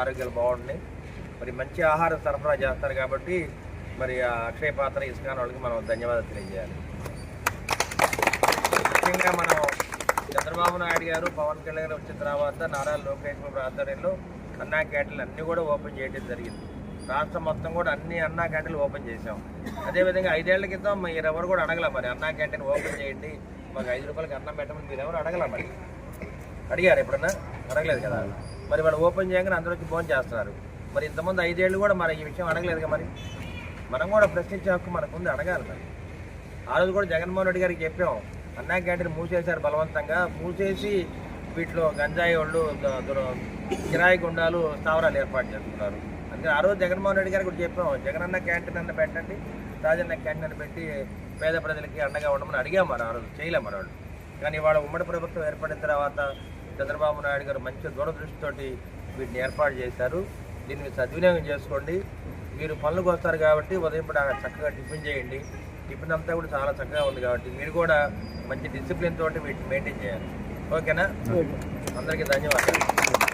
ఆరోగ్యాలు బాగుంటాయి మరి మంచి ఆహారం సరఫరా చేస్తారు కాబట్టి మరి అక్షయ పాత్ర ఇస్కాన్ వాళ్ళకి మనం ధన్యవాదాలు తెలియజేయాలి. ముఖ్యంగా మనం చంద్రబాబు నాయుడు గారు పవన్ కళ్యాణ్ గారు వచ్చిన తర్వాత నారా లోకేష్ బాబు ఆధ్వర్యంలో అన్నా క్యాంటీన్లు అన్నీ కూడా ఓపెన్ చేయడం జరిగింది. రాష్ట్రం మొత్తం కూడా అన్ని అన్నా క్యాంటీన్లు ఓపెన్ చేసాం అదేవిధంగా ఐదేళ్ళ క్రితం మీరు ఎవరు కూడా అడగల మరి అన్నా క్యాంటీన్ ఓపెన్ చేయండి మాకు ఐదు రూపాయలకి అన్నం పెట్టమని మీరు ఎవరు అడగల మరి? అడిగారు ఎప్పుడన్నా? అడగలేదు కదా? మరి వాళ్ళు ఓపెన్ చేయగానే అందరికీ ఫోన్ చేస్తున్నారు. మరి ఇంతమంది ఐదేళ్ళు కూడా మరి ఈ విషయం అడగలేదుగా మరి? మనం కూడా ప్రశ్నించే హక్కు మనకు ఉంది అడగాలి మరి. ఆ రోజు కూడా జగన్మోహన్ రెడ్డి గారికి చెప్పాం అన్నా క్యాంటీన్ మూసేశారు బలవంతంగా. మూసేసి వీటిలో గంజాయి వాళ్ళు దుర- కిరాయి గుండాలు స్థావరాలు ఏర్పాటు చేస్తున్నారు అందుకని ఆ రోజు జగన్మోహన్ రెడ్డి గారికి కూడా చెప్పాం జగనన్న క్యాంటీన్ అన్న పెట్టండి రాజన్న క్యాంటీన్ అన్న పెట్టి పేద ప్రజలకి అండగా ఉండమని అడిగాం మరి ఆ రోజు చేయలేం మరి వాళ్ళు. కానీ ఇవాళ ఉమ్మడి ప్రభుత్వం ఏర్పడిన తర్వాత చంద్రబాబు నాయుడు గారు మంచి దూరదృష్టితోటి వీటిని ఏర్పాటు చేశారు. దీన్ని సద్వినియోగం చేసుకోండి. మీరు పనులకు వస్తారు కాబట్టి ఉదయం పూట చక్కగా టిఫిన్ చేయండి. టిఫిన్ అంతా కూడా చాలా చక్కగా ఉంది కాబట్టి మీరు కూడా మంచి డిసిప్లిన్ తోటి వీటిని మెయింటైన్ చేయాలి. ఓకేనా? అందరికీ ధన్యవాదాలు.